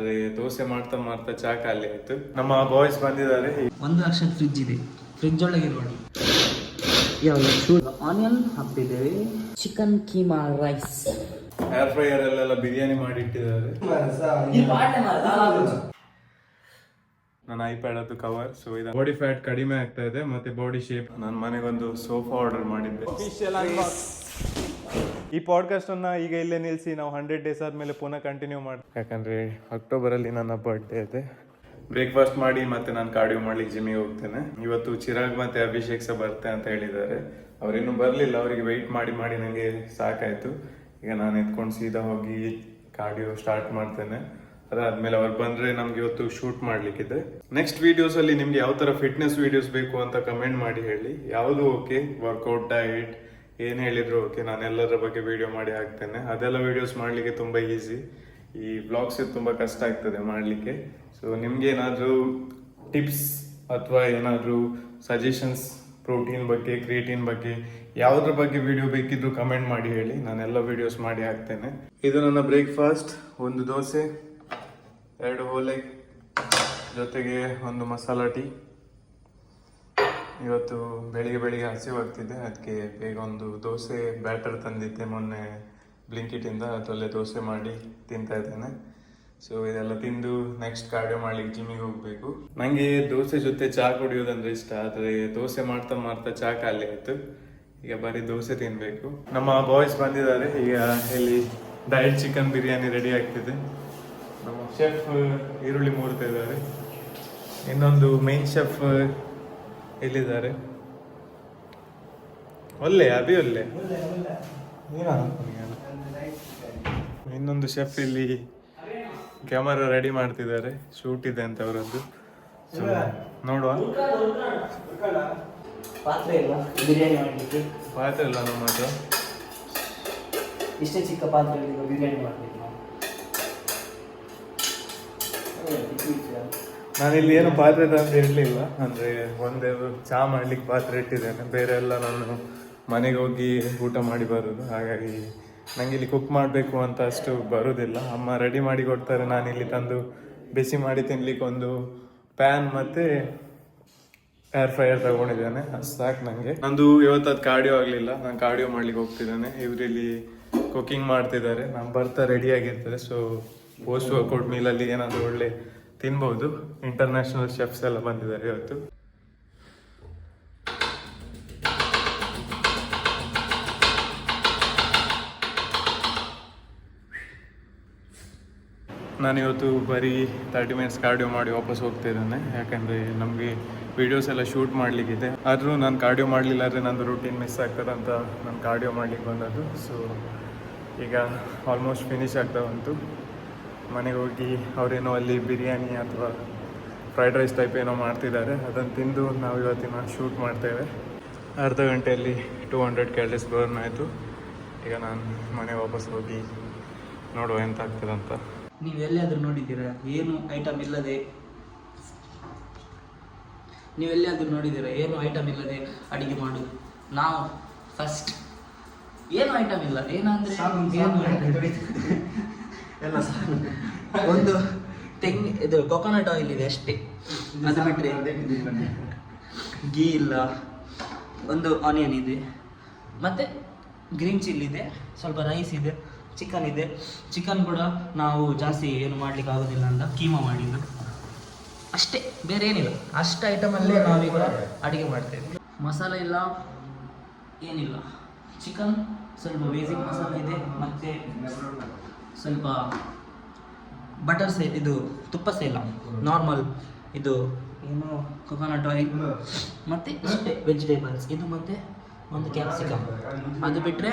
ಅದೇ ದೋಸೆ ಮಾಡ್ತಾ ಮಾಡ್ತಾ ಚಾ ಖಾಲಿ ಆಯ್ತು. ನಮ್ಮ ಬಾಯ್ಸ್ ಬಂದಿದ್ದಾರೆ. ಒಂದು ಲಕ್ಷ ಫ್ರಿಜ್ ಇದೆ. ಫ್ರಿಜ್ ಒಳಗೆ ನೋಡಿ. Onion ಹಾಕ್ತಿದ್ದೇವೆ. Chicken keema rice air fryer ಅಲ್ಲೆಲ್ಲ ಬಿರಿಯಾನಿ ಮಾಡಿ. ಇಟ್ಟಿದ್ದಾರೆ ನನ್ನ ಐಪ್ಯಾಡ್ ಅದು ಕವರ್ ಸೊ ಇದು ಬಾಡಿ ಫ್ಯಾಟ್ ಕಡಿಮೆ ಆಗ್ತಾ ಇದೆ ಮತ್ತೆ ಬಾಡಿ ಶೇಪ್ ನಾನು ಮನೆಗೊಂದು ಸೋಫಾ ಆರ್ಡರ್ ಮಾಡಿದ್ದೆ. ಈ ಪಾಡ್ಕಾಸ್ಟ್ ಅನ್ನ ಈಗ ಇಲ್ಲೇ ನಿಲ್ಲಿಸಿ ನಾವು ಹಂಡ್ರೆಡ್ ಡೇಸ್ ಆದ್ಮೇಲೆ ಪುನಃ ಕಂಟಿನ್ಯೂ ಮಾಡಿ ಯಾಕಂದ್ರೆ ಅಕ್ಟೋಬರ್ ಅಲ್ಲಿ ನನ್ನ ಬರ್ಡೇ ಇದೆ. ಬ್ರೇಕ್ಫಾಸ್ಟ್ ಮಾಡಿ ಮತ್ತೆ ನಾನು ಕಾರ್ಡಿಯೋ ಮಾಡ್ಲಿಕ್ಕೆ ಜಿಮ್ಮಿಗೆ ಹೋಗ್ತೇನೆ. ಇವತ್ತು ಚಿರಾಗ್ ಮತ್ತೆ ಅಭಿಷೇಕ್ ಸಹ ಬರ್ತೆ ಅಂತ ಹೇಳಿದ್ದಾರೆ. ಅವರಿನ್ನೂ ಬರಲಿಲ್ಲ ಅವರಿಗೆ ವೆಯ್ಟ್ ಮಾಡಿ ಮಾಡಿ ನನಗೆ ಸಾಕಾಯ್ತು. ಈಗ ನಾನು ಎತ್ಕೊಂಡು ಸೀದಾ ಹೋಗಿ ಕಾರ್ಡಿಯೋ ಸ್ಟಾರ್ಟ್ ಮಾಡ್ತೇನೆ. ಅದಾದ್ಮೇಲೆ ಅವ್ರು ಬಂದ್ರೆ ನಮ್ಗೆ ಇವತ್ತು ಶೂಟ್ ಮಾಡಲಿಕ್ಕಿದೆ. ನೆಕ್ಸ್ಟ್ ವಿಡಿಯೋಸ್ ಅಲ್ಲಿ ನಿಮ್ಗೆ ಯಾವ ತರ ಫಿಟ್ನೆಸ್ ವಿಡಿಯೋಸ್ ಬೇಕು ಅಂತ ಕಮೆಂಟ್ ಮಾಡಿ ಹೇಳಿ. ಯಾವುದು ಓಕೆ ವರ್ಕೌಟ್ ಡಯಟ್ ಏನ್ ಹೇಳಿದ್ರು, ಓಕೆ, ನಾನು ಎಲ್ಲರ ಬಗ್ಗೆ ವಿಡಿಯೋ ಮಾಡಿ ಹಾಕ್ತೇನೆ. ಅದೆಲ್ಲ ವಿಡಿಯೋಸ್ ಮಾಡ್ಲಿಕ್ಕೆ ತುಂಬಾ ಈಸಿ ಈ ಬ್ಲಾಗ್ಸ್ ತುಂಬಾ ಕಷ್ಟ ಆಗ್ತದೆ ಮಾಡ್ಲಿಕ್ಕೆ. ಸೊ ನಿಮ್ಗೆ ಏನಾದ್ರು ಟಿಪ್ಸ್ ಅಥವಾ ಏನಾದರೂ ಸಜೆಷನ್ಸ್ ಪ್ರೋಟೀನ್ ಬಗ್ಗೆ ಕ್ರಿಯೇಟಿನ್ ಬಗ್ಗೆ, ಯಾವುದ್ರ ಬಗ್ಗೆ ವಿಡಿಯೋ ಬೇಕಿದ್ರು ಕಮೆಂಟ್ ಮಾಡಿ ಹೇಳಿ. ನಾನೆಲ್ಲ ವಿಡಿಯೋಸ್ ಮಾಡಿ ಹಾಕ್ತೇನೆ. ಇದು ನನ್ನ ಬ್ರೇಕ್ಫಾಸ್ಟ್ ಒಂದು ದೋಸೆ, ಎರಡು ಹೋಲೆ ಜೊತೆಗೆ ಒಂದು ಮಸಾಲ ಟೀ. ಇವತ್ತು ಬೆಳಿಗ್ಗೆ ಬೆಳಿಗ್ಗೆ ಹಸಿವಾಗ್ತಿದೆ ಅದಕ್ಕೆ ಬೇಗ ಒಂದು ದೋಸೆ ಬ್ಯಾಟರ್ ತಂದಿದ್ದೆ ಮೊನ್ನೆ ಬ್ಲಿಂಕಿಟಿಂದ, ಅದರಲ್ಲೇ ದೋಸೆ ಮಾಡಿ ತಿಂತಾ ಇದ್ದೇನೆ. ಸೊ ಇದೆಲ್ಲ ತಿಂದು ನೆಕ್ಸ್ಟ್ ಕಾರ್ಡಿಯೋ ಮಾಡ್ಲಿಕ್ಕೆ ಜಿಮ್ಮಿಗೆ ಹೋಗಬೇಕು. ನನಗೆ ದೋಸೆ ಜೊತೆ ಚಹಾ ಕುಡಿಯೋದಂದ್ರೆ ಇಷ್ಟ, ಆದರೆ ದೋಸೆ ಮಾಡ್ತಾ ಮಾಡ್ತಾ ಚಹಾ ಖಾಲಿ ಆಯ್ತು. ಈಗ ಬರೀ ದೋಸೆ ತಿನ್ಬೇಕು. ನಮ್ಮ ಬಾಯ್ಸ್ ಬಂದಿದ್ದಾರೆ, ಈಗ ಇಲ್ಲಿ ಡೈಟ್ ಚಿಕನ್ ಬಿರಿಯಾನಿ ರೆಡಿ ಆಗ್ತಿದೆ. ನಮ್ಮ ಶೆಫ್ ಈರುಳ್ಳಿ ಮೂರ್ತಾ ಇದ್ದಾರೆ. ಇನ್ನೊಂದು ಮೇನ್ ಶೆಫ್ ಎಲ್ಲಿದ್ದಾರೆ? ಒಳ್ಳೆ ಅಭಿ ಒಳ್ಳೆ ನೀನಾ? ಇನ್ನೊಂದು ಶೆಫ್ ಇಲ್ಲಿ ಕ್ಯಾಮರಾ ರೆಡಿ ಮಾಡ್ತಿದ್ದಾರೆ. ಶೂಟ್ ಇದೆ ಅಂತ ಅವರದ್ದು. ಸೊ ನೋಡುವ. ಪಾತ್ರೆ ಇಲ್ಲ ಬಿರಿಯಾನಿ ಮಾಡಲಿಕ್ಕೆ? ಪಾತ್ರೆ ಇಲ್ಲ ನಮ್ಮ ಹತ್ರ ಇಷ್ಟೇ ಚಿಕ್ಕ ಪಾತ್ರೆಯಲ್ಲಿ ಬಿರಿಯಾನಿ ಮಾಡಬೇಕು ನಾವು ನಾನಿಲ್ಲಿ ಏನು ಪಾತ್ರೆ ತಂದು ಇರಲಿಲ್ಲ ಅಂದ್ರೆ ಒಂದೇ ಚಹಾ ಮಾಡ್ಲಿಕ್ಕೆ ಪಾತ್ರೆ ಇಟ್ಟಿದ್ದೇನೆ. ಬೇರೆ ಎಲ್ಲ ನಾನು ಮನೆಗೆ ಹೋಗಿ ಊಟ ಮಾಡಿ ಬರೋದು. ಹಾಗಾಗಿ ನಂಗೆ ಇಲ್ಲಿ ಕುಕ್ ಮಾಡಬೇಕು ಅಂತ ಅಷ್ಟು ಬರೋದಿಲ್ಲ. ಅಮ್ಮ ರೆಡಿ ಮಾಡಿ ಕೊಡ್ತಾರೆ. ನಾನು ಇಲ್ಲಿ ತಂದು ಬಿಸಿ ಮಾಡಿ ತಿನ್ಲಿಕ್ಕೆ ಒಂದು ಪ್ಯಾನ್ ಮತ್ತೆ ಏರ್ ಫ್ರೈಯರ್ ತಗೊಂಡಿದ್ದೇನೆ. ಅಷ್ಟು ಸಾಕು ನನಗೆ ನಂದು ಇವತ್ತು ಕಾರ್ಡಿಯೋ ಆಗಲಿಲ್ಲ. ನಾನು ಕಾರ್ಡಿಯೋ ಮಾಡ್ಲಿಕ್ಕೆ ಹೋಗ್ತಿದ್ದೇನೆ. ಇವರಿಲ್ಲಿ ಕುಕಿಂಗ್ ಮಾಡ್ತಿದ್ದಾರೆ. ನಮ್ಮ ಬರ್ತಾ ರೆಡಿ ಆಗಿರ್ತದೆ. ಸೊ ಪೋಸ್ಟ್ ವರ್ಕೌಟ್ ಮೀಲಲ್ಲಿ ಏನಾದರೂ ಒಳ್ಳೆ ತಿನ್ಬೋದು. ಇಂಟರ್ನ್ಯಾಷನಲ್ ಶೆಫ್ಸ್ ಎಲ್ಲ ಬಂದಿದ್ದಾರೆ ಇವತ್ತು. ನಾನಿವತ್ತು ಬರೀ ತರ್ಟಿ ಮಿನಿಟ್ಸ್ ಕಾರ್ಡಿಯೋ ಮಾಡಿ ವಾಪಸ್ ಹೋಗ್ತಿದ್ದೇನೆ ಯಾಕಂದರೆ ನಮಗೆ ವೀಡಿಯೋಸ್ ಎಲ್ಲ ಶೂಟ್ ಮಾಡಲಿಕ್ಕಿದೆ. ಆದರೂ ನಾನು ಕಾರ್ಡಿಯೋ ಮಾಡಲಿಲ್ಲ ಅಂದರೆ ನಂದು ರೂಟೀನ್ ಮಿಸ್ ಆಗ್ತದೆ ಅಂತ ನಾನು ಕಾರ್ಡಿಯೋ ಮಾಡ್ಲಿಕ್ಕೆ ಬಂದದ್ದು. ಸೊ ಈಗ ಆಲ್ಮೋಸ್ಟ್ ಫಿನಿಶ್ ಆಗ್ತಾ ಬಂತು. ಮನೆಗೆ ಹೋಗಿ ಅವರೇನೋ ಅಲ್ಲಿ ಬಿರಿಯಾನಿ ಅಥವಾ ಫ್ರೈಡ್ ರೈಸ್ ಟೈಪ್ ಏನೋ ಮಾಡ್ತಿದ್ದಾರೆ ಅದನ್ನು ತಿಂದು ನಾವು ಇವತ್ತಿನ ಶೂಟ್ ಮಾಡ್ತೇವೆ. ಅರ್ಧ ಗಂಟೆಯಲ್ಲಿ ಟೂ ಹಂಡ್ರೆಡ್ ಕ್ಯಾಲರೀಸ್ ಬರ್ನ್ ಆಯಿತು. ಈಗ ನಾನು ಮನೆ ವಾಪಸ್ ಹೋಗಿ ನೋಡುವ ಎಂತ ಆಗ್ತದೆ ಅಂತ. ನೀವು ಎಲ್ಲಿಯಾದರೂ ನೋಡಿದ್ದೀರಾ? ಏನು ಐಟಮ್ ಇಲ್ಲದೆ. ನೀವು ಎಲ್ಲಿಯಾದರೂ ನೋಡಿದ್ದೀರಾ? ಏನು ಐಟಮ್ ಇಲ್ಲದೆ ಅಡಿಗೆ ಮಾಡು. ನಾವು ಫಸ್ಟ್ ಏನು ಐಟಮ್ ಇಲ್ಲ? ಏನಂದ್ರೆ ಏನು ಎಲ್ಲ ಸಾಕು. ಒಂದು ತೆಂಗ್ ಇದು ಕೊಕೊನಟ್ ಆಯಿಲ್ ಇದೆ ಅಷ್ಟೇ. ಅದು ಬಿಟ್ಟರೆ ಗೀ ಇಲ್ಲ. ಒಂದು ಆನಿಯನ್ ಇದೆ. ಮತ್ತು ಗ್ರೀನ್ ಚಿಲ್ಲಿ ಇದೆ. ಸ್ವಲ್ಪ ರೈಸ್ ಇದೆ. ಚಿಕನ್ ಇದೆ. ಚಿಕನ್ ಕೂಡ ನಾವು ಜಾಸ್ತಿ ಏನು ಮಾಡ್ಲಿಕ್ಕೆ ಆಗೋದಿಲ್ಲ ಅಂತ ಕೀಮಾ ಮಾಡಿದ್ದು. ಅಷ್ಟೇ ಬೇರೆ ಏನಿಲ್ಲ. ಅಷ್ಟು ಐಟಮಲ್ಲೇ ನಾವೀಗ ಅಡುಗೆ ಮಾಡ್ತೇವೆ ಮಸಾಲೆ ಇಲ್ಲ ಏನಿಲ್ಲ. ಚಿಕನ್ ಸ್ವಲ್ಪ ಬೇಸಿಕ್ ಮಸಾಲೆ ಇದೆ. ಮತ್ತು ಸ್ವಲ್ಪ ಬಟರ್ ಸೇ ಇದು ತುಪ್ಪ ಸೇಲ್ ಇಲ್ಲ ನಾರ್ಮಲ್ ಇದು ಏನು ಕೊಕೊನಟ್ ಆಯಿಲ್ ಮತ್ತು ಇಷ್ಟೇ ವೆಜಿಟೇಬಲ್ಸ್ ಇದು ಮತ್ತು ಒಂದು ಕ್ಯಾಪ್ಸಿಕಮ್ ಅದು ಬಿಟ್ಟರೆ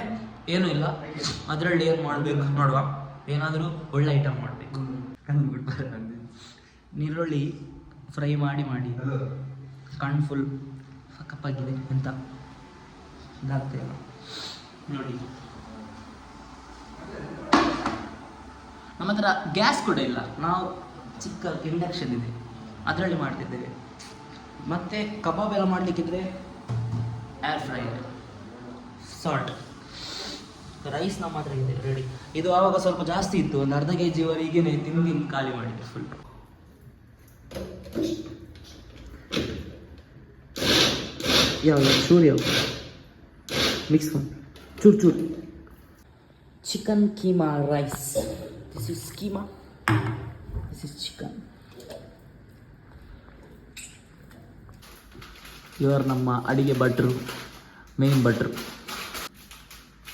ಏನೂ ಇಲ್ಲ. ಅದರಲ್ಲಿ ಏನು ಮಾಡಬೇಕು ನೋಡುವ. ಏನಾದರೂ ಒಳ್ಳೆ ಐಟಮ್ ಮಾಡಬೇಕು. ನೀರುಳ್ಳಿ ಫ್ರೈ ಮಾಡಿ ಮಾಡಿ. ಕಣ್ಣು ಫುಲ್ ಕಪ್ಪಾಗಿದೆ ಅಂತ. ಇದಾಗ್ತಿಲ್ಲ ನೋಡಿ. ನಮ್ಮ ಹತ್ರ ಗ್ಯಾಸ್ ಕೂಡ ಇಲ್ಲ. ನಾವು ಚಿಕ್ಕ ಇಂಡಕ್ಷನ್ ಇದೆ. ಅದರಲ್ಲಿ ಮಾಡ್ತಿದ್ದೇವೆ. ಮತ್ತು ಕಬಾಬ್ ಎಲ್ಲ ಮಾಡಲಿಕ್ಕಿದ್ರೆ ಏರ್ ಫ್ರೈಯರ್ ಸಾಲ್ಟ್ ರೈಸ್ ನಮ್ಮ ಹತ್ರ ಇದೆ ರೆಡಿ ಇದು ಆವಾಗ ಸ್ವಲ್ಪ ಜಾಸ್ತಿ ಇತ್ತು. ಒಂದು ಅರ್ಧ ಕೆ ಜಿವರೆಗೆ ತಿಂದು ಖಾಲಿ ಮಾಡಿದೆ ಫುಲ್ ಯಾವ ಯಾವುದು ಮಿಕ್ಸ್ ಚೂರು ಚೂರು. Chicken keema rice this is keema This is chicken. ಇವರು ನಮ್ಮ ಅಡಿಗೆ ಭಟ್ರು ಮೇನ್ ಭಟ್ರು.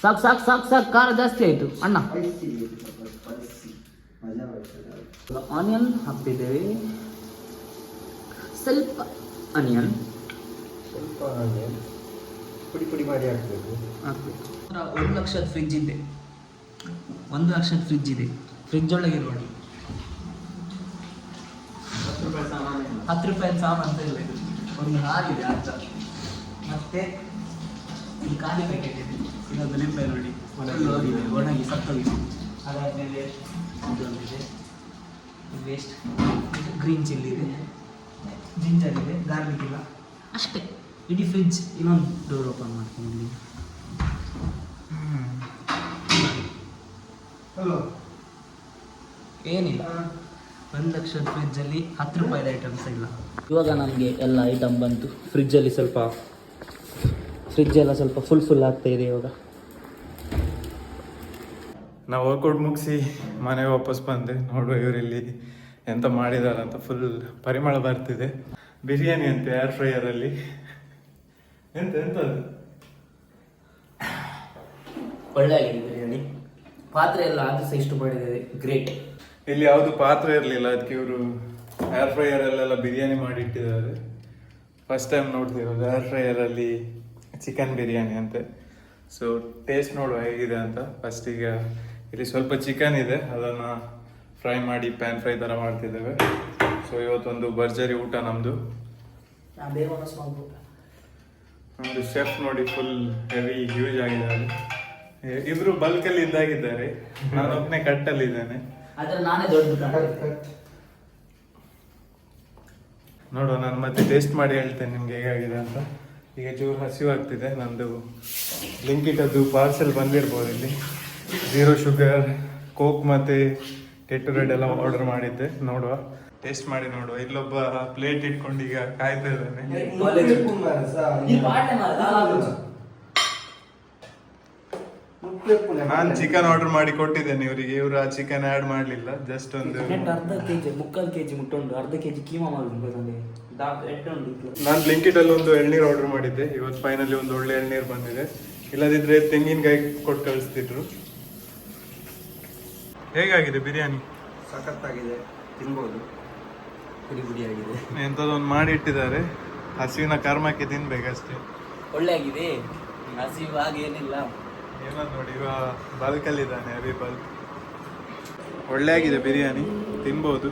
ಸಾಕು ಸಾಕು ಸಾಕು ಸಾಕು ಖಾರ ಜಾಸ್ತಿ ಆಯಿತು. ಅಣ್ಣ. ಆನಿಯನ್ ಹಾಕ್ತಿದ್ದೇವೆ. ಸ್ವಲ್ಪ ಆನಿಯನ್ ಸ್ವಲ್ಪ ಪುಡಿ ಪುಡಿ ಮಾಡಿ ಹಾಕ್ಬೇಕು. ಹಾಕ್ಬೇಕು. ಒಂದು ಲಕ್ಷದ ಫ್ರಿಜ್ ಇದೆ. ಒಂದು ಲಕ್ಷದ ಫ್ರಿಜ್ ಇದೆ. ಫ್ರಿಜ್ ಒಳಗೆ ನೋಡಿ ಹತ್ತು ರೂಪಾಯಿ ಸಾಮಾನು ಅಂತ ಇಲ್ಲ ಇದು. ಒಂದು ಹಾಲಿದೆ ಅರ್ಥ ಮತ್ತೆ ಇದು ಖಾಲಿ ಪ್ಯಾಕೆಟ್ ಇದೆ. ಇದೊಂದು ಲಿಂಬೆ ನೋಡಿ. ಒಣಗಿ ಒಣಗಿ ಸತ್ತೋಗಿದೆ. ಅದಾದಮೇಲೆ ಇದೊಂದಿದೆ. ವೇಸ್ಟ್ ಗ್ರೀನ್ ಚಿಲ್ಲಿ ಇದೆ. ಜಿಂಜರ್ ಇದೆ. ಗಾರ್ಲಿಕ್ ಇಲ್ಲ. ಅಷ್ಟೇ. ಇಡೀ ಫ್ರಿಜ್ ಇನ್ನೊಂದು ಡೋರ್ ಓಪನ್ ಮಾಡ್ತೀನಿ. ಇಲ್ಲಿ ಹಲೋ ಏನಿಲ್ಲ. ಒಂದು ಲಕ್ಷದ ಫ್ರಿಜ್ಜಲ್ಲಿ ಹತ್ತು ರೂಪಾಯಿದ ಐಟಮ್ಸ್ ಇಲ್ಲ. ಇವಾಗ ನಮಗೆ ಎಲ್ಲ ಐಟಮ್ ಬಂತು. ಫ್ರಿಜ್ಜಲ್ಲಿ ಸ್ವಲ್ಪ ಫ್ರಿಜ್ ಎಲ್ಲ ಸ್ವಲ್ಪ ಫುಲ್ ಫುಲ್ ಆಗ್ತಾ ಇದೆ ಇವಾಗ. ನಾವು ವರ್ಕೌಟ್ ಮುಗಿಸಿ ಮನೆಗೆ ವಾಪಸ್ ಬಂದೆ. ನೋಡುವ ಇವರಿಲ್ಲಿ ಎಂತ ಮಾಡಿದಾರ ಅಂತ ಫುಲ್ ಪರಿಮಳ ಬರ್ತಿದೆ. ಬಿರಿಯಾನಿ ಅಂತ ಏರ್ ಫ್ರೈಯರಲ್ಲಿ ಎಂತ ಎಂತ? ಒಳ್ಳೆ ಆಗಿದೆ ಬಿರಿಯಾನಿ. ಪಾತ್ರೆ ಎಲ್ಲ ಆದ್ರೂ ಸಹ ಇಷ್ಟು ಮಾಡಿದ್ದಾರೆ ಗ್ರೇಟ್ ಇಲ್ಲಿ ಯಾವುದು ಪಾತ್ರೆ ಇರಲಿಲ್ಲ ಅದಕ್ಕೆ ಇವರು ಏರ್ ಫ್ರೈಯರಲ್ಲೆಲ್ಲ ಬಿರಿಯಾನಿ ಮಾಡಿ ಇಟ್ಟಿದ್ದಾರೆ. ಫಸ್ಟ್ ಟೈಮ್ ನೋಡ್ತಿರೋದು ಏರ್ ಫ್ರೈಯರಲ್ಲಿ ಚಿಕನ್ ಬಿರಿಯಾನಿ ಅಂತೆ. ಸೊ ಟೇಸ್ಟ್ ನೋಡುವ ಹೇಗಿದೆ ಅಂತ. ಫಸ್ಟ್ ಈಗ ಇಲ್ಲಿ ಸ್ವಲ್ಪ ಚಿಕನ್ ಇದೆ ಅದನ್ನು ಫ್ರೈ ಮಾಡಿ ಪ್ಯಾನ್ ಫ್ರೈ ಥರ ಮಾಡ್ತಿದ್ದೇವೆ. ಸೊ ಇವತ್ತೊಂದು ಭರ್ಜರಿ ಊಟ ನಮ್ಮದು ನಮ್ಮದು ಶೆಫ್ ನೋಡಿ ಫುಲ್ ಹೆವಿ ಹ್ಯೂಜ್ ಆಗಿದ್ದಾರೆ. ಇಬ್ರು ಬಲ್ಕಲ್ಲಿ ಇದ್ದಾಗಿದ್ದಾರೆ. ನಾನು ನಾನೊಬ್ಬನೇ ಕಟ್ಟಲ್ಲಿ ನಾನೇ ದೊಡ್ಡ ನೋಡುವ ನಾನು ಮತ್ತೆ ಟೇಸ್ಟ್ ಮಾಡಿ ಹೇಳ್ತೇನೆ ನಿಮ್ಗೆ ಹೇಗಾಗಿದೆ ಅಂತ. ಈಗ ಚೂರು ಹಸಿವಾಗ್ತಿದೆ ನಂದು ಲಿಂಕಿಟದ್ದು ಪಾರ್ಸೆಲ್ ಬಂದಿರ್ಬೋದು ಇಲ್ಲಿ. ಜೀರೋ ಶುಗರ್ ಕೋಕ್ ಮತ್ತೆ ರೆಡ್ ಎಲ್ಲ ಆರ್ಡರ್ ಮಾಡಿದ್ದೆ ನೋಡುವ. ಟೇಸ್ಟ್ ಮಾಡಿ ನೋಡುವ. ಇಲ್ಲೊಬ್ಬ ಪ್ಲೇಟ್ ಇಟ್ಕೊಂಡು ಈಗ ಕಾಯ್ತಾ ಇದ್ದಾನೆ. ದಾಲಾಗುದು. ನಾನು ಚಿಕನ್ ಆರ್ಡರ್ ಮಾಡಿ ಕೊಟ್ಟಿದ್ದೇನೆ ಇವರಿಗೆ. ಇವರು ಆ ಚಿಕನ್ ಆ್ಯಡ್ ಮಾಡಲಿಲ್ಲ. ಜಸ್ಟ್ ಒಂದು ಅರ್ಧ ಕೆಜಿ ಮುಕ್ಕಾಲು ಕೆಜಿ ಮುಟ್ಟುಂಡು ಅರ್ಧ ಕೀಮಾ ನನಗೆ ಎಡ್ಡ ಉಂಟು ಇಟ್ಲು. ನಾನು ಬ್ಲಿಂಕಿಟಲ್ಲಿ ಒಂದು ಎಳ್ನೀರು ಆರ್ಡರ್ ಮಾಡಿದ್ದೆ. ಇವತ್ತು ಫೈನಲಿ ಒಂದು ಒಳ್ಳೆ ಎಳ್ನೀರು ಬಂದಿದೆ. ಇಲ್ಲದಿದ್ರೆ ತೆಂಗಿನಕಾಯಿ ಕೊಟ್ಟು ಕಳಿಸ್ತಿದ್ರು. ಹೇಗಾಗಿದೆ ಬಿರಿಯಾನಿ? ಸಖತ್ತಾಗಿದೆ. ತಿನ್ಬೋದು. ಪುಡಿ ಪುಡಿ ಆಗಿದೆ. ಎಂಥದೊಂದು ಮಾಡಿ ಇಟ್ಟಿದ್ದಾರೆ. ಹಸಿವಿನ ಕರ್ಮಕ್ಕೆ ತಿನ್ಬೇಕಷ್ಟೇ. ಒಳ್ಳೆ ಆಗಿದೆ ಹಸಿವು ಹಾಗೇನಿಲ್ಲ ಏನೋ ನೋಡಿ ಇವ ಬಲ್ಕಲ್ಲಿದ್ದಾನೆ ಅಭಿ ಬಲ್ಕ್ ಒಳ್ಳೆ ಆಗಿದೆ ಬಿರಿಯಾನಿ ತಿನ್ಬೋದು.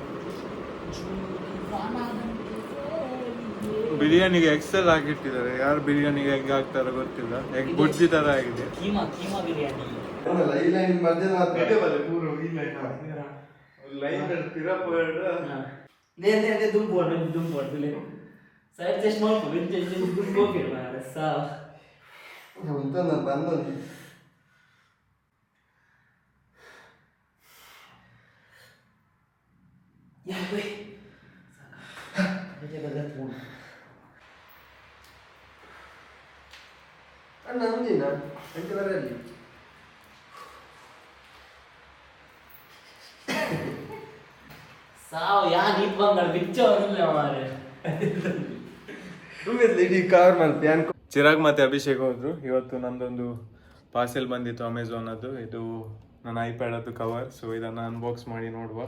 ಬಿರಿಯಾನಿಗೆ ಎಕ್ಸೆಲ್ ಹಾಕಿಟ್ಟಿದ್ದಾರೆ. ಯಾರು ಬಿರಿಯಾನಿಗೆ ಹೆಂಗೆ ಹಾಕ್ತಾರೋ ಗೊತ್ತಿಲ್ಲ. ಎಗ್ ಬುಡ್ಜಿ ತರ ಆಗಿದೆ. ಕೀಮಾ ಸಾ ಬಂದು ಯಾಕೆ ಅಣ್ಣ ಮುಂದಿನ ಎಂಟು ಬರಲಿ ಸಾವು ಯಾ ನೀಟ್ ಬಂಗಾಳ ಬಿಚ್ಚವನಿಲ್ಲ ಮಾರೆ ಇಡೀ ಕವರ್ ಮಾಡಿ. ಪ್ಯಾನ್ ಚಿರಾಗ್ ಮತ್ತೆ ಅಭಿಷೇಕ್ ಹೋದ್ರು. ಇವತ್ತು ನಂದೊಂದು ಪಾರ್ಸೆಲ್ ಬಂದಿತ್ತು ಅಮೆಝಾನ್ ಅದು. ಇದು ನನ್ನ ಐಪ್ಯಾಡ್ ಅದು ಕವರ್ ಸೊ ಇದನ್ನು ಅನ್ಬಾಕ್ಸ್ ಮಾಡಿ ನೋಡುವ.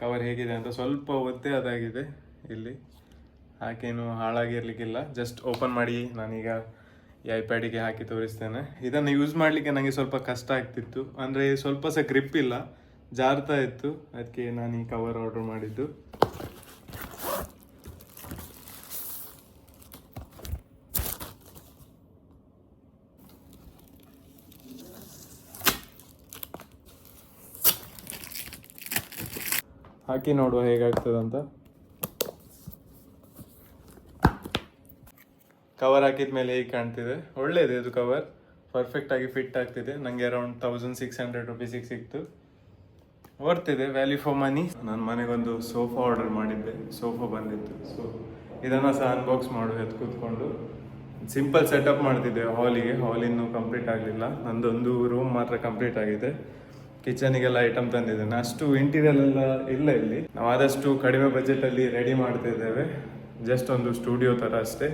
ಕವರ್ ಹೇಗಿದೆ ಅಂತ ಸ್ವಲ್ಪ ಒತ್ತೆ ಅದಾಗಿದೆ ಇಲ್ಲಿ. ಹಾಕೇನು ಹಾಳಾಗಿರ್ಲಿಕ್ಕಿಲ್ಲ. ಜಸ್ಟ್ ಓಪನ್ ಮಾಡಿ, ನಾನೀಗ ಈ ಐಪ್ಯಾಡಿಗೆ ಹಾಕಿ ತೋರಿಸ್ತೇನೆ. ಇದನ್ನು ಯೂಸ್ ಮಾಡಲಿಕ್ಕೆ ನನಗೆ ಸ್ವಲ್ಪ ಕಷ್ಟ ಆಗ್ತಿತ್ತು. ಅಂದರೆ ಸ್ವಲ್ಪ ಸಹ ಗ್ರಿಪ್ ಇಲ್ಲ. ಜಾರ್ತಾ ಇತ್ತು. ಅದಕ್ಕೆ ನಾನು ಈ ಕವರ್ ಆರ್ಡರ್ ಮಾಡಿದ್ದು. ಹಾಕಿ ನೋಡುವ ಹೇಗಾಗ್ತದೆ ಅಂತ. ಕವರ್ ಹಾಕಿದ ಮೇಲೆ ಹೇಗೆ ಕಾಣ್ತಿದೆ? ಒಳ್ಳೇದು ಇದು ಕವರ್ ಪರ್ಫೆಕ್ಟಾಗಿ ಫಿಟ್ ಆಗ್ತಿದೆ. ನನಗೆ ಅರೌಂಡ್ ತೌಸಂಡ್ ಸಿಕ್ಸ್ ಹಂಡ್ರೆಡ್ ರುಪೀಸಿಗೆ ಸಿಕ್ತು. ವರ್ತ್ ಇದೆ ವ್ಯಾಲ್ಯೂ ಫಾರ್ ಮನಿ ನಾನು ಮನೆಗೊಂದು ಸೋಫಾ ಆರ್ಡರ್ ಮಾಡಿದ್ದೆ. ಸೋಫಾ ಬಂದಿತ್ತು. ಸೊ ಇದನ್ನು ಸಹ ಅನ್ಬಾಕ್ಸ್ ಮಾಡು ಮಾಡೋದು ಕೂತ್ಕೊಂಡು. ಸಿಂಪಲ್ ಸೆಟಪ್ ಮಾಡ್ತಿದ್ದೆ ಹಾಲಿಗೆ ಹಾಲ್ ಇನ್ನೂ ಕಂಪ್ಲೀಟ್ ಆಗಲಿಲ್ಲ. ನಂದೊಂದು ರೂಮ್ ಮಾತ್ರ ಕಂಪ್ಲೀಟ್ ಆಗಿದೆ. ಕಿಚನಿಗೆಲ್ಲ ಐಟಮ್ ತಂದಿದ್ದೇನೆ. ಅಷ್ಟು ಇಂಟೀರಿಯಲ್ ಎಲ್ಲ ಇಲ್ಲ ಇಲ್ಲಿ. ನಾವು ಆದಷ್ಟು ಕಡಿಮೆ ಬಜೆಟಲ್ಲಿ ರೆಡಿ ಮಾಡ್ತಿದ್ದೇವೆ. ಜಸ್ಟ್ ಒಂದು ಸ್ಟುಡಿಯೋ ಥರ ಅಷ್ಟೇ.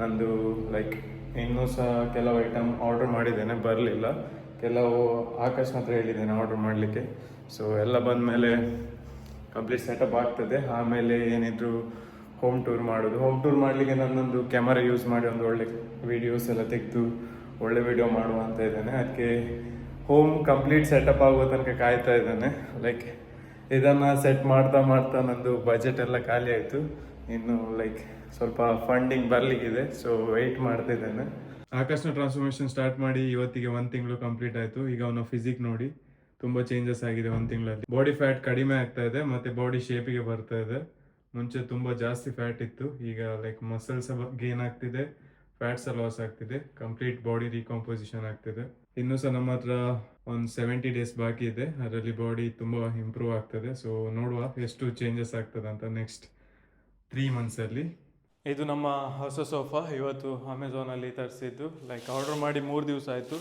ನಂದು ಲೈಕ್ ಇನ್ನೂ ಸಹ ಕೆಲವು ಐಟಮ್ ಆರ್ಡರ್ ಮಾಡಿದ್ದೇನೆ, ಬರಲಿಲ್ಲ. ಕೆಲವು ಆಕಾಶ್ ಮಾತ್ರ ಹೇಳಿದ್ದೇನೆ ಆರ್ಡರ್ ಮಾಡಲಿಕ್ಕೆ. ಸೊ ಎಲ್ಲ ಬಂದಮೇಲೆ ಕಂಪ್ಲೀಟ್ ಸೆಟಪ್ ಆಗ್ತದೆ. ಆಮೇಲೆ ಏನಿದ್ರು ಹೋಮ್ ಟೂರ್ ಮಾಡೋದು. ಹೋಮ್ ಟೂರ್ ಮಾಡಲಿಕ್ಕೆ ನಾನೊಂದು ಕ್ಯಾಮರಾ ಯೂಸ್ ಮಾಡಿ, ಒಂದು ಒಳ್ಳೆ ವಿಡಿಯೋಸ್ ಎಲ್ಲ ತೆಗೆದು, ಒಳ್ಳೆ ವಿಡಿಯೋ ಮಾಡುವ ಅಂತ ಇದ್ದೇನೆ. ಅದಕ್ಕೆ ಹೋಮ್ ಕಂಪ್ಲೀಟ್ ಸೆಟಪ್ ಆಗೋ ತನಕ ಕಾಯ್ತಾ ಇದ್ದಾನೆ. ಲೈಕ್ ಇದನ್ನು ಸೆಟ್ ಮಾಡ್ತಾ ಮಾಡ್ತಾ ನಂದು ಬಜೆಟ್ ಎಲ್ಲ ಖಾಲಿ ಆಯಿತು. ಇನ್ನು ಲೈಕ್ ಸ್ವಲ್ಪ ಫಂಡಿಂಗ್ ಬರಲಿಕ್ಕಿದೆ. ಸೊ ವೆಯ್ಟ್ ಮಾಡ್ತಿದ್ದೇನೆ ಆಕಾಶನ ಟ್ರಾನ್ಸ್ಫಾರ್ಮೇಶನ್ ಸ್ಟಾರ್ಟ್ ಮಾಡಿ ಇವತ್ತಿಗೆ ಒಂದು ತಿಂಗಳು ಕಂಪ್ಲೀಟ್ ಆಯಿತು. ಈಗ ಅವನ ಫಿಸಿಕ್ ನೋಡಿ ತುಂಬ ಚೇಂಜಸ್ ಆಗಿದೆ ಒಂದು ತಿಂಗಳಲ್ಲಿ. ಬಾಡಿ ಫ್ಯಾಟ್ ಕಡಿಮೆ ಆಗ್ತಾ ಇದೆ, ಮತ್ತೆ ಬಾಡಿ ಶೇಪಿಗೆ ಬರ್ತಾ ಇದೆ. ಮುಂಚೆ ತುಂಬ ಜಾಸ್ತಿ ಫ್ಯಾಟ್ ಇತ್ತು. ಈಗ ಲೈಕ್ ಮಸಲ್ಸ್ ಗೇನ್ ಆಗ್ತಿದೆ. ಫ್ಯಾಟ್ಸ್ ಲಾಸ್ ಆಗ್ತಿದೆ ಕಂಪ್ಲೀಟ್ ಬಾಡಿ ರೀಕಾಂಪೋಸಿಷನ್ ಆಗ್ತಿದೆ. ಇನ್ನು ಸಹ ನಮ್ಮ ಹತ್ರ ಒಂದು ಸೆವೆಂಟಿ ಡೇಸ್ ಬಾಕಿ ಇದೆ, ಅದರಲ್ಲಿ ಬಾಡಿ ತುಂಬ ಇಂಪ್ರೂವ್ ಆಗ್ತದೆ. ಸೊ ನೋಡುವ ಎಷ್ಟು ಚೇಂಜಸ್ ಆಗ್ತದೆ ಅಂತ ನೆಕ್ಸ್ಟ್ ತ್ರೀ ಮಂತ್ಸಲ್ಲಿ ಇದು ನಮ್ಮ ಹೊಸ ಸೋಫಾ ಇವತ್ತು ಅಮೆಝಾನಲ್ಲಿ ತರಿಸಿದ್ದು. ಲೈಕ್ ಆರ್ಡರ್ ಮಾಡಿ ಮೂರು ದಿವಸ ಆಯಿತು.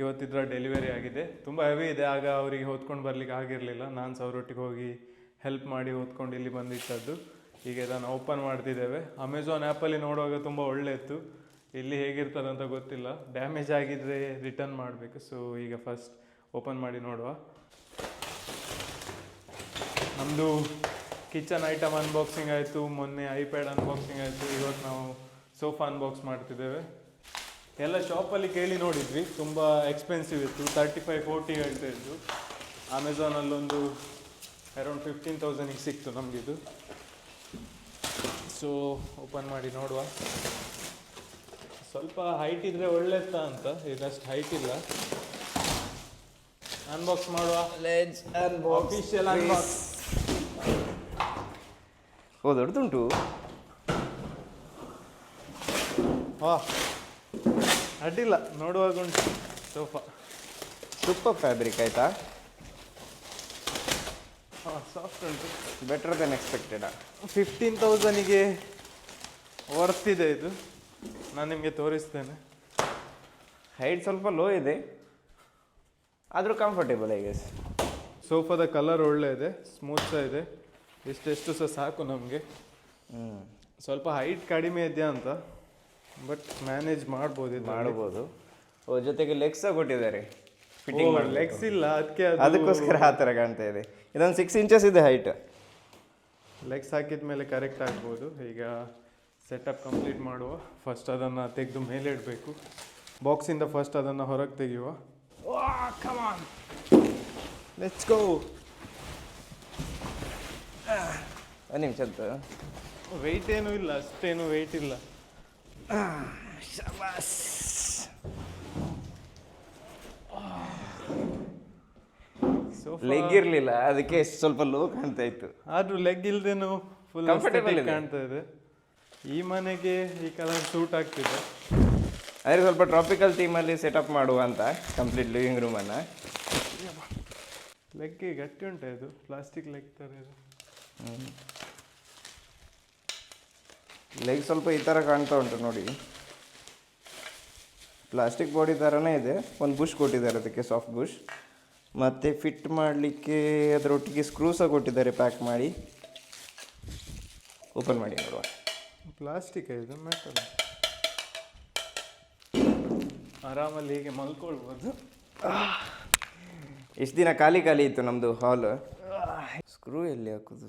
ಇವತ್ತಿದ್ರ ಡೆಲಿವರಿ ಆಗಿದೆ. ತುಂಬ ಹೆವಿ ಇದೆ. ಆಗ ಅವರಿಗೆ ಹೊತ್ಕೊಂಡು ಬರ್ಲಿಕ್ಕೆ ಆಗಿರಲಿಲ್ಲ. ನಾನು ಸಹ ಹೋಗಿ ಹೆಲ್ಪ್ ಮಾಡಿ ಹೊತ್ಕೊಂಡು ಇಲ್ಲಿ ಬಂದಿಟ್ಟದ್ದು ಈಗ ಇದನ್ನು ಓಪನ್ ಮಾಡ್ತಿದ್ದೇವೆ. ಅಮೆಝಾನ್ ಆ್ಯಪಲ್ಲಿ ನೋಡುವಾಗ ತುಂಬ ಒಳ್ಳೆ ಇತ್ತು ಇಲ್ಲಿ ಹೇಗಿರ್ತದೆ ಅಂತ ಗೊತ್ತಿಲ್ಲ. ಡ್ಯಾಮೇಜ್ ಆಗಿದ್ರೆ ರಿಟರ್ನ್ ಮಾಡಬೇಕು. ಸೊ ಈಗ ಫಸ್ಟ್ ಓಪನ್ ಮಾಡಿ ನೋಡುವ. ನಮ್ಮದು ಕಿಚನ್ ಐಟಮ್ ಅನ್ಬಾಕ್ಸಿಂಗ್ ಆಯಿತು. ಮೊನ್ನೆ ಐಪ್ಯಾಡ್ ಅನ್ಬಾಕ್ಸಿಂಗ್ ಆಯಿತು. ಇವತ್ತು ನಾವು ಸೋಫಾ ಅನ್ಬಾಕ್ಸ್ ಮಾಡ್ತಿದ್ದೇವೆ. ಎಲ್ಲ ಶಾಪಲ್ಲಿ ಕೇಳಿ ನೋಡಿದ್ವಿ. ತುಂಬ ಎಕ್ಸ್ಪೆನ್ಸಿವ್ ಇತ್ತು. ತರ್ಟಿ ಫೈವ್ ಫೋರ್ಟಿ ಹೇಳ್ತಾ ಇದ್ದು ಅಮೆಝಾನಲ್ಲೊಂದು ಅರೌಂಡ್ ಫಿಫ್ಟೀನ್ ತೌಸಂಡಿಗೆ ಸಿಕ್ತು ನಮಗಿದು. ಸೊ ಓಪನ್ ಮಾಡಿ ನೋಡುವ. ಸ್ವಲ್ಪ ಹೈಟ್ ಇದ್ರೆ ಒಳ್ಳೆತ್ತ ಅಂತ ಇದಷ್ಟು ಹೈಟ್ ಇಲ್ಲ. ಅನ್ಬಾಕ್ಸ್ ಮಾಡುವ. ಅಫಿಷಿಯಲ್ ಅನ್ಬಾಕ್ಸ್ ಓ ದೊಡ್ಡದುಂಟು. ವಾ. ಅಡ್ಡಿಲ್ಲ ನೋಡುವಾಗ ಉಂಟು. ಸೋಫಾ. ಸೂಪರ್ ಫ್ಯಾಬ್ರಿಕ್ ಆಯ್ತಾ? ಹಾಂ ಸಾಫ್ಟ್ ಉಂಟು. ಬೆಟರ್ ದೆನ್ ಎಕ್ಸ್ಪೆಕ್ಟೆಡ್ ಫಿಫ್ಟೀನ್ ತೌಸಂಡಿಗೆ ವರ್ತ್ ಇದೆ ಇದು. ನಾನು ನಿಮಗೆ ತೋರಿಸ್ತೇನೆ. ಹೈಟ್ ಸ್ವಲ್ಪ ಲೋ ಇದೆ. ಆದರೂ ಕಂಫರ್ಟೇಬಲ್ ಐ ಗೆಸ್ ಸೋಫಾದ ಕಲರ್ ಒಳ್ಳೆ ಇದೆ ಸ್ಮೂತ್ ಸಹ ಇದೆ. ಇಷ್ಟೆಷ್ಟು ಸಹ ಸಾಕು ನಮಗೆ. ಸ್ವಲ್ಪ ಹೈಟ್ ಕಡಿಮೆ ಇದೆಯಾ ಅಂತ ಬಟ್ ಮ್ಯಾನೇಜ್ ಮಾಡ್ಬೋದು ಇದು ಮಾಡ್ಬೋದು. ಓ ಜೊತೆಗೆ ಲೆಗ್ಸ್ ಕೊಟ್ಟಿದ್ದಾರೆ. ಫಿಟ್ಟಿಂಗ್ ಮಾಡಿ ಲೆಗ್ಸ್ ಇಲ್ಲ ಅದಕ್ಕೆ ಅದಕ್ಕೋಸ್ಕರ ಆ ಥರ ಕಾಣ್ತಾ ಇದೆ. ಇದೊಂದು ಸಿಕ್ಸ್ ಇಂಚಸ್ ಇದೆ ಹೈಟ್ ಲೆಗ್ಸ್ ಹಾಕಿದ ಮೇಲೆ ಕರೆಕ್ಟ್ ಆಗ್ಬೋದು. ಈಗ ಸೆಟಪ್ ಕಂಪ್ಲೀಟ್ ಮಾಡುವ. ಫಸ್ಟ್ ಅದನ್ನು ತೆಗೆದು ಮೇಲೆ ಇಡಬೇಕು. ಬಾಕ್ಸಿಂದ ಫಸ್ಟ್ ಅದನ್ನು ಹೊರಗೆ ತೆಗೆಯುವ. ಲೆಟ್ಸ್ ಗೋ ಒಂದು ಅಂತ. ವೆಯ್ಟ್ ಏನೂ ಇಲ್ಲ ಅಷ್ಟೇನು ವೆಯ್ಟ್ ಇಲ್ಲ. ಸೋಫಾ ಲೆಗ್ ಇರಲಿಲ್ಲ ಅದಕ್ಕೆ ಸ್ವಲ್ಪ ಲೋ ಕಾಣ್ತಾ ಇತ್ತು. ಆದ್ರೂ ಲೆಗ್ ಇಲ್ದೇನು ಫುಲ್ ಕಂಫರ್ಟೇಬಲ್ ಕಾಣ್ತಾ ಇದೆ. ಈ ಮನೆಗೆ ಈ ಕಲರ್ ಸೂಟ್ ಆಗ್ತಿದೆ ಅದೇ ಸ್ವಲ್ಪ ಟ್ರಾಪಿಕಲ್ ಥೀಮಲ್ಲಿ ಸೆಟಪ್ ಮಾಡುವ ಅಂತ ಕಂಪ್ಲೀಟ್ ಲಿವಿಂಗ್ ರೂಮನ್ನು ಲೆಗ್ಗೆ ಗಟ್ಟಿ ಉಂಟು ಇದು ಪ್ಲಾಸ್ಟಿಕ್ ಲೆಗ್ ಥರ ಇದು. ಲೆಗ್ ಸ್ವಲ್ಪ ಈ ಥರ ಕಾಣ್ತಾ ಉಂಟು ನೋಡಿ. ಪ್ಲಾಸ್ಟಿಕ್ ಬಾಡಿ ಥರನೇ ಇದೆ ಒಂದು ಬುಷ್ ಕೊಟ್ಟಿದ್ದಾರೆ ಅದಕ್ಕೆ ಸಾಫ್ಟ್ ಬುಷ್ ಮತ್ತು ಫಿಟ್ ಮಾಡಲಿಕ್ಕೆ ಅದರೊಟ್ಟಿಗೆ ಸ್ಕ್ರೂ ಸಹ ಕೊಟ್ಟಿದ್ದಾರೆ ಪ್ಯಾಕ್ ಮಾಡಿ. ಓಪನ್ ಮಾಡಿ ನೋಡುವ. ಪ್ಲಾಸ್ಟಿಕ್ ಇದು ಮೆಟಲ್ ಆರಾಮಲ್ಲಿ ಹೀಗೆ ಮಲ್ಕೊಳ್ಬೋದು. ಎಷ್ಟು ದಿನ ಖಾಲಿ ಖಾಲಿ ಇತ್ತು ನಮ್ಮದು ಹಾಲ್ ಸ್ಕ್ರೂ ಎಲ್ಲಿ ಹಾಕೋದು?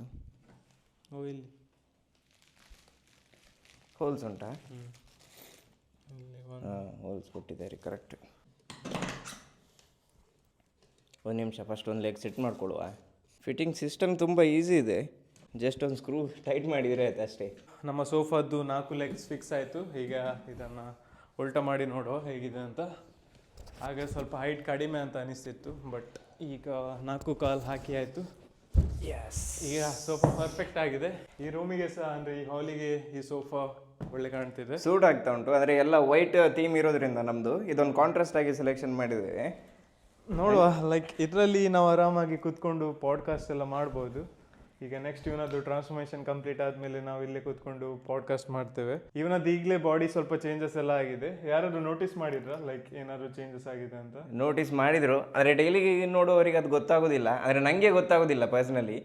ಓ ಇಲ್ಲಿ. ಹೋಲ್ಸ್ ಉಂಟಾ? ಹಾಂ ಹೋಲ್ಸ್ ಕೊಟ್ಟಿದ್ದಾರೆ ಕರೆಕ್ಟ್ ಒಂದು ನಿಮಿಷ ಫಸ್ಟ್ ಒಂದು ಲೆಗ್ ಸೆಟ್ ಮಾಡ್ಕೊಳ್ಳುವ. ಫಿಟ್ಟಿಂಗ್ ಸಿಸ್ಟಮ್ ತುಂಬ ಈಸಿ ಇದೆ. ಜಸ್ಟ್ ಒಂದು ಸ್ಕ್ರೂ ಟೈಟ್ ಮಾಡಿದರೆ ಆಯ್ತು ಅಷ್ಟೇ. ನಮ್ಮ ಸೋಫಾದ್ದು ನಾಲ್ಕು ಲೆಗ್ಸ್ ಫಿಕ್ಸ್ ಆಯಿತು. ಈಗ ಇದನ್ನು ಉಲ್ಟ ಮಾಡಿ ನೋಡುವ ಹೇಗಿದೆ ಅಂತ. ಆಗ ಸ್ವಲ್ಪ ಹೈಟ್ ಕಡಿಮೆ ಅಂತ ಅನಿಸ್ತಿತ್ತು ಬಟ್ ಈಗ ನಾಲ್ಕು ಕಾಲ್ ಹಾಕಿ ಆಯಿತು. ಈಗ ಸೋಫಾ ಪರ್ಫೆಕ್ಟ್ ಆಗಿದೆ. ಈ ರೂಮಿಗೆ ಸಹ ಅಂದರೆ ಈ ಹಾಲಿಗೆ ಈ ಸೋಫಾ ಒಳ್ಳೆ ಕಾಣ್ತಿದೆ. ಸೂಟ್ ಆಗ್ತಾ ಉಂಟು ಅಂದರೆ ಎಲ್ಲ ವೈಟ್ ಥೀಮ್ ಇರೋದ್ರಿಂದ ನಮ್ಮದು ಇದೊಂದು ಕಾಂಟ್ರಾಸ್ಟ್ ಆಗಿ ಸೆಲೆಕ್ಷನ್ ಮಾಡಿದ್ದೇವೆ. ನೋಡುವ ಲೈಕ್ ಇದರಲ್ಲಿ ನಾವು ಆರಾಮಾಗಿ ಕೂತ್ಕೊಂಡು ಪಾಡ್ಕಾಸ್ಟ್ ಎಲ್ಲ ಮಾಡ್ಬೋದು. ಈಗ ನೆಕ್ಸ್ಟ್ ಇವನದ್ದು ಟ್ರಾನ್ಸ್ಫಾರ್ಮೇಶನ್ ಕಂಪ್ಲೀಟ್ ಆದಮೇಲೆ ನಾವು ಇಲ್ಲೇ ಕೂತ್ಕೊಂಡು ಪಾಡ್ಕಾಸ್ಟ್ ಮಾಡ್ತೇವೆ. ಇವನದ್ದು ಈಗಲೇ ಬಾಡಿ ಸ್ವಲ್ಪ ಚೇಂಜಸ್ ಎಲ್ಲ ಆಗಿದೆ. ಯಾರಾದ್ರೂ ನೋಟಿಸ್ ಮಾಡಿದ್ರಾ? ಲೈಕ್ ಏನಾದ್ರು ಚೇಂಜಸ್ ಆಗಿದೆ ಅಂತ? ನೋಟಿಸ್ ಮಾಡಿದರು. ಆದರೆ ಡೈಲಿ ನೋಡುವವರಿಗೆ ಅದು ಗೊತ್ತಾಗೋದಿಲ್ಲ. ಆದ್ರೆ ನನಗೆ ಗೊತ್ತಾಗೋದಿಲ್ಲ ಪರ್ಸ್ನಲಿ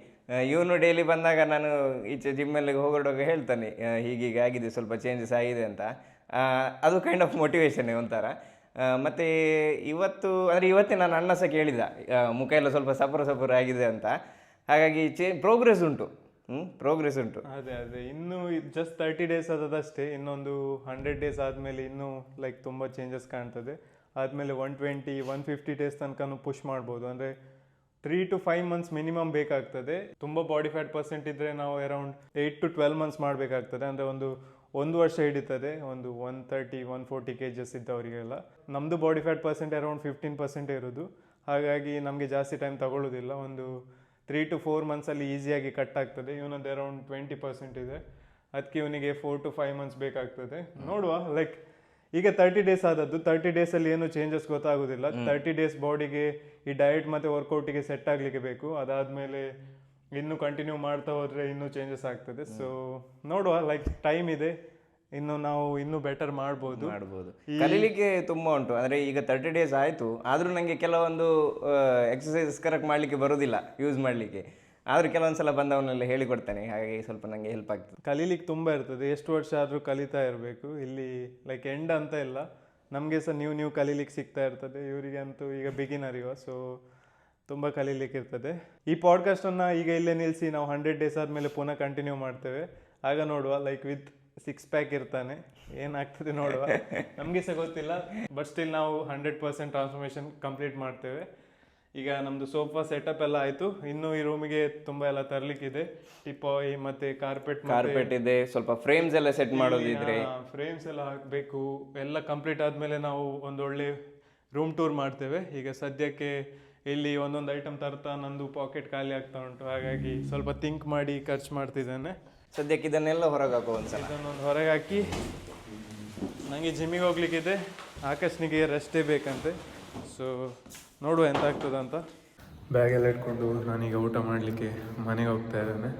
ಇವನು ಡೈಲಿ ಬಂದಾಗ ನಾನು ಈಚೆ ಜಿಮ್ಮಲ್ಲಿ ಹೋಗೋಡುವಾಗ ಹೇಳ್ತಾನೆ ಹೀಗೀಗ ಆಗಿದೆ, ಸ್ವಲ್ಪ ಚೇಂಜಸ್ ಆಗಿದೆ ಅಂತ. ಅದು ಕೈಂಡ್ ಆಫ್ ಮೋಟಿವೇಶನ್ ಒಂಥರ. ಮತ್ತೆ ಇವತ್ತು, ಅಂದರೆ ಇವತ್ತೇ ನಾನು ಅಣ್ಣ ಸಹ ಕೇಳಿದ ಮುಖ ಎಲ್ಲ ಸ್ವಲ್ಪ ಸಪುರ ಸಪುರ ಆಗಿದೆ ಅಂತ. ಹಾಗಾಗಿ ಚೇ ಪ್ರೋಗ್ರೆಸ್ ಉಂಟು. ಹ್ಞೂ ಪ್ರೋಗ್ರೆಸ್ ಉಂಟು. ಅದೇ ಅದೇ. ಇನ್ನು ಜಸ್ಟ್ ತರ್ಟಿ ಡೇಸ್ ಆದದಷ್ಟೇ ಇನ್ನೊಂದು ಹಂಡ್ರೆಡ್ ಡೇಸ್ ಆದಮೇಲೆ ಇನ್ನೂ ಲೈಕ್ ತುಂಬ ಚೇಂಜಸ್ ಕಾಣ್ತದೆ. ಆದಮೇಲೆ one twenty one fifty days ತನಕನೂ ಪುಷ್ ಮಾಡ್ಬೋದು. ಅಂದರೆ three to five months minimum ಬೇಕಾಗ್ತದೆ. ತುಂಬ ಬಾಡಿ ಫ್ಯಾಟ್ ಪರ್ಸೆಂಟ್ ಇದ್ದರೆ ನಾವು around eight to twelve months ಮಾಡಬೇಕಾಗ್ತದೆ. ಅಂದರೆ ಒಂದು ಒಂದು ವರ್ಷ ಹಿಡಿತದೆ. ಒಂದು one thirty one forty kgs ಇದ್ದವರಿಗೆಲ್ಲ. ನಮ್ಮದು body fat percent around fifteen percent ಇರೋದು. ಹಾಗಾಗಿ ನಮಗೆ ಜಾಸ್ತಿ ಟೈಮ್ ತಗೊಳ್ಳೋದಿಲ್ಲ ಒಂದು ತ್ರೀ ಟು ಫೋರ್ ಮಂತ್ಸಲ್ಲಿ ಈಸಿಯಾಗಿ ಕಟ್ ಆಗ್ತದೆ. ಇವನದ್ದು ಅರೌಂಡ್ ಟ್ವೆಂಟಿ ಪರ್ಸೆಂಟ್ ಇದೆ. ಅದಕ್ಕೆ ಇವನಿಗೆ ಫೋರ್ ಟು ಫೈವ್ ಮಂತ್ಸ್ ಬೇಕಾಗ್ತದೆ. ನೋಡುವ ಲೈಕ್ ಈಗ ತರ್ಟಿ ಡೇಸ್ ಆದದ್ದು ತರ್ಟಿ ಡೇಸಲ್ಲಿ ಏನು ಚೇಂಜಸ್ ಗೊತ್ತಾಗೋದಿಲ್ಲ. ತರ್ಟಿ ಡೇಸ್ ಬಾಡಿಗೆ ಈ ಡಯಟ್ ಮತ್ತು ವರ್ಕೌಟಿಗೆ ಸೆಟ್ ಆಗಲಿಕ್ಕೆ ಬೇಕು. ಅದಾದಮೇಲೆ ಇನ್ನು ಕಂಟಿನ್ಯೂ ಮಾಡ್ತಾ ಹೋದರೆ ಇನ್ನೂ ಚೇಂಜಸ್ ಆಗ್ತದೆ. ಸೊ ನೋಡುವ ಲೈಕ್ ಟೈಮ್ ಇದೆ. ಇನ್ನು ನಾವು ಇನ್ನು ಬೆಟರ್ ಮಾಡ್ಬೋದು. ಮಾಡ್ಬೋದು. ಕಲೀಲಿಕ್ಕೆ ತುಂಬಾ ಉಂಟು. ಅಂದ್ರೆ ಈಗ ತರ್ಟಿ ಡೇಸ್ ಆಯ್ತು. ಆದ್ರೂ ನಂಗೆ ಕೆಲವೊಂದು ಎಕ್ಸಸೈಸ್ ಕರೆಕ್ಟ್ ಮಾಡ್ಲಿಕ್ಕೆ ಬರುದಿಲ್ಲ ಯೂಸ್ ಮಾಡ್ಲಿಕ್ಕೆ. ಆದ್ರೂ ಕೆಲವೊಂದ್ಸಲ ಬಂದವನ್ನೆಲ್ಲ ಹೇಳಿಕೊಡ್ತಾನೆ. ಹಾಗೆ ಸ್ವಲ್ಪ ನಂಗೆ ಹೆಲ್ಪ್ ಆಗ್ತದೆ. ಕಲೀಲಿಕ್ಕೆ ತುಂಬಾ ಇರ್ತದೆ. ಎಷ್ಟು ವರ್ಷ ಆದ್ರೂ ಕಲಿತಾ ಇರಬೇಕು. ಇಲ್ಲಿ ಲೈಕ್ ಎಂಡ್ ಅಂತ ಇಲ್ಲ. ನಮಗೆ ಸಹ ನೀವು ನೀವು ಕಲೀಲಿಕ್ಕೆ ಸಿಗ್ತಾ ಇರ್ತದೆ. ಇವರಿಗೆ ಅಂತೂ ಈಗ ಬಿಗಿನರ್ ಇವ ಸೊ ತುಂಬ ಕಲೀಲಿಕ್ಕೆ ಇರ್ತದೆ. ಈ ಪಾಡ್ಕಾಸ್ಟನ್ನು ಈಗ ಇಲ್ಲೇ ನಿಲ್ಲಿಸಿ ನಾವು ಹಂಡ್ರೆಡ್ ಡೇಸ್ ಆದಮೇಲೆ ಪುನಃ ಕಂಟಿನ್ಯೂ ಮಾಡ್ತೇವೆ. ಆಗ ನೋಡುವ ಲೈಕ್ ವಿತ್ ಸಿಕ್ಸ್ ಪ್ಯಾಕ್ ಇರ್ತಾನೆ. ಏನಾಗ್ತದೆ ನೋಡುವ. ನಮಗೆ ಸಹ ಗೊತ್ತಿಲ್ಲ. ಬಟ್ ಸ್ಟಿಲ್ ನಾವು ಹಂಡ್ರೆಡ್ ಪರ್ಸೆಂಟ್ ಟ್ರಾನ್ಸ್ಫಾರ್ಮೇಷನ್ ಕಂಪ್ಲೀಟ್ ಮಾಡ್ತೇವೆ. ಈಗ ನಮ್ಮದು ಸೋಫಾ ಸೆಟಪ್ ಎಲ್ಲ ಆಯಿತು. ಇನ್ನು ಈ ರೂಮಿಗೆ ತುಂಬ ಎಲ್ಲ ತರಲಿಕ್ಕಿದೆ. ಟಿಪಾಯಿ ಮತ್ತೆ ಕಾರ್ಪೆಟ್ ಕಾರ್ಪೆಟ್ ಇದೆ. ಸ್ವಲ್ಪ ಫ್ರೇಮ್ಸ್ ಎಲ್ಲ ಸೆಟ್ ಮಾಡೋದಿದ್ರೆ. ಫ್ರೇಮ್ಸ್ ಎಲ್ಲ ಹಾಕಬೇಕು. ಎಲ್ಲ ಕಂಪ್ಲೀಟ್ ಆದಮೇಲೆ ನಾವು ಒಂದು ಒಳ್ಳೆ ರೂಮ್ ಟೂರ್ ಮಾಡ್ತೇವೆ. ಈಗ ಸದ್ಯಕ್ಕೆ ಇಲ್ಲಿ ಒಂದೊಂದು ಐಟಮ್ ತರ್ತಾ ನಂದು ಪಾಕೆಟ್ ಖಾಲಿ ಆಗ್ತಾ ಉಂಟು. ಹಾಗಾಗಿ ಸ್ವಲ್ಪ ಥಿಂಕ್ ಮಾಡಿ ಖರ್ಚು ಮಾಡ್ತಿದ್ದೇನೆ. ಸದ್ಯಕ್ಕೆ ಇದನ್ನೆಲ್ಲ ಹೊರಗೆ ಹಾಕೋ ಒಂದ್ಸಲ. ಇದನ್ನೊಂದು ಹೊರಗೆ ಹಾಕಿ ನನಗೆ ಜಿಮ್ಮಿಗೆ ಹೋಗ್ಲಿಕ್ಕಿದೆ. ಆಕಾಶ್ನಿಗೆ ರೆಸ್ಟೇ ಬೇಕಂತೆ. ಸೊ ನೋಡುವ ಎಂತ ಆಗ್ತದ ಅಂತ. ಬ್ಯಾಗೆಲ್ಲ ಇಟ್ಕೊಂಡು ನಾನೀಗ ಊಟ ಮಾಡಲಿಕ್ಕೆ ಮನೆಗೆ ಹೋಗ್ತಾ ಇದ್ದೇನೆ.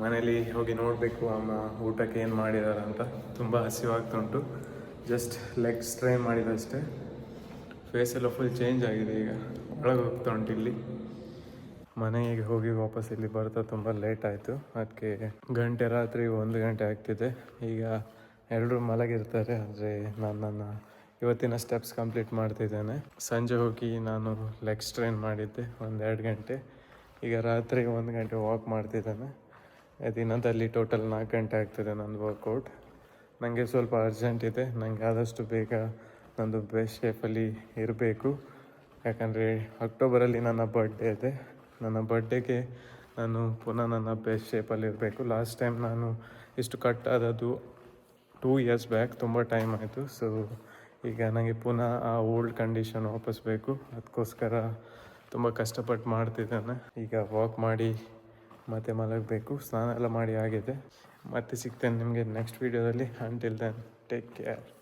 ಮನೇಲಿ ಹೋಗಿ ನೋಡಬೇಕು ಅಮ್ಮ ಊಟಕ್ಕೆ ಏನು ಮಾಡಿದ್ದಾರೆ ಅಂತ. ತುಂಬ ಹಸಿವಾಗ್ತಾ ಉಂಟು ಜಸ್ಟ್ ಲೆಗ್ ಸ್ಟ್ರೈನ್ ಮಾಡಿದಷ್ಟೇ ಫೇಸ್ ಎಲ್ಲ ಫುಲ್ ಚೇಂಜ್ ಆಗಿದೆ ಈಗ. ಒಳಗೆ ಹೋಗ್ತಾ ಉಂಟು ಇಲ್ಲಿ. ಮನೆಗೆ ಹೋಗಿ ವಾಪಸ್ ಇಲ್ಲಿ ಬರ್ತಾ ತುಂಬ ಲೇಟ್ ಆಯಿತು. ಅದಕ್ಕೆ ಗಂಟೆ ರಾತ್ರಿ ಒಂದು ಗಂಟೆ ಆಗ್ತಿದೆ. ಈಗ ಎಲ್ಲರೂ ಮಲಗಿರ್ತಾರೆ, ಆದರೆ ನಾನು ನನ್ನ ಇವತ್ತಿನ ಸ್ಟೆಪ್ಸ್ ಕಂಪ್ಲೀಟ್ ಮಾಡ್ತಿದ್ದೇನೆ. ಸಂಜೆ ಹೋಗಿ ನಾನು ಲೆಗ್ ಸ್ಟ್ರೈನ್ ಮಾಡಿದ್ದೆ ಒಂದು ಎರಡು ಗಂಟೆ. ಈಗ ರಾತ್ರಿ ಒಂದು ಗಂಟೆ ವಾಕ್ ಮಾಡ್ತಿದ್ದೇನೆ. ದಿನದಲ್ಲಿ ಟೋಟಲ್ ನಾಲ್ಕು ಗಂಟೆ ಆಗ್ತಿದೆ ನಂದು ವರ್ಕೌಟ್ ನನಗೆ ಸ್ವಲ್ಪ ಅರ್ಜೆಂಟ್ ಇದೆ. ನನಗೆ ಆದಷ್ಟು ಬೇಗ ನಂದು ಬೆಸ್ಟ್ ಶೇಪಲ್ಲಿ ಇರಬೇಕು. ಯಾಕಂದರೆ ಅಕ್ಟೋಬರಲ್ಲಿ ನನ್ನ ಬರ್ಡೇ ಇದೆ. ನನ್ನ ಬರ್ಡೇಗೆ ನಾನು ಪುನಃ ನನ್ನ ಬೆಸ್ಟ್ ಶೇಪಲ್ಲಿ ಇರಬೇಕು. ಲಾಸ್ಟ್ ಟೈಮ್ ನಾನು ಇಷ್ಟು ಕಟ್ ಆದದ್ದು ಟೂ ಇಯರ್ಸ್ ಬ್ಯಾಕ್ ತುಂಬ ಟೈಮ್ ಆಯಿತು. ಸೊ ಈಗ ನನಗೆ ಪುನಃ ಆ ಓಲ್ಡ್ ಕಂಡೀಷನ್ ವಾಪಸ್ ಬೇಕು. ಅದಕ್ಕೋಸ್ಕರ ತುಂಬ ಕಷ್ಟಪಟ್ಟು ಮಾಡ್ತಿದ್ದಾನೆ. ಈಗ ವಾಕ್ ಮಾಡಿ ಮತ್ತೆ ಮಲಗಬೇಕು. ಸ್ನಾನ ಎಲ್ಲ ಮಾಡಿ ಆಗಿದೆ. ಮತ್ತೆ ಸಿಗ್ತೇನೆ ನಿಮಗೆ ನೆಕ್ಸ್ಟ್ ವೀಡಿಯೋದಲ್ಲಿ ಅಂಟಿಲ್ ದೆನ್ ಟೇಕ್ ಕೇರ್